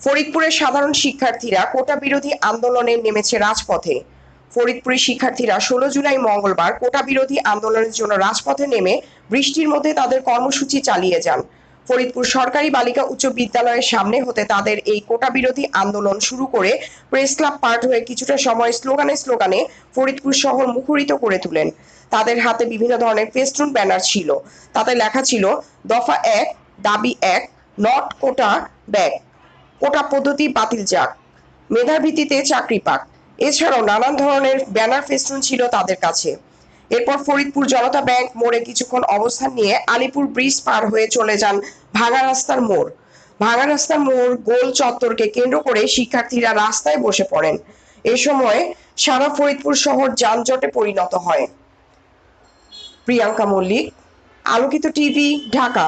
ফরিদপুরের সাধারণ শিক্ষার্থীরা কোটা বিরোধী আন্দোলনে নেমেছে রাজপথে। ফরিদপুরের শিক্ষার্থীরা ষোলো জুলাই মঙ্গলবার কোটা বিরোধী আন্দোলনের জন্য রাজপথে নেমে বৃষ্টির মধ্যে তাদের কর্মসূচি চালিয়ে যান। ফরিদপুর সরকারি বালিকা উচ্চ বিদ্যালয়ের সামনে হতে তাদের এই কোটা বিরোধী আন্দোলন শুরু করে প্রেস ক্লাব পার্ট হয়ে কিছুটা সময় স্লোগানে স্লোগানে ফরিদপুর শহর মুখরিত করে তোলেন। তাদের হাতে বিভিন্ন ধরনের ফেস্টুন ব্যানার ছিল। তাতে লেখা ছিল, দফা এক, দাবি এক, নট কোটা ব্যাগ। কোটা পদ্ধতি বাতিল যাক। মেধার ভিত্তিতে চাকরি পাক। এছাড়াও নানান ধরনের ব্যানার ফেস্টুন ছিল তাদের কাছে। এরপর ফরিদপুর জনতা ব্যাংক মোড়ে কিছুক্ষণ অবস্থান নিয়ে আলিপুর ব্রিজ পার হয়ে চলে যান ভাঙা রাস্তার মোড়। ভাঙা রাস্তার মোড় গোল চত্বরকে কেন্দ্র করে শিক্ষার্থীরা রাস্তায় বসে পড়েন। এ সময় সারা ফরিদপুর শহর যানজটে পরিণত হয়। প্রিয়াঙ্কা মল্লিক, আলোকিত টিভি, ঢাকা।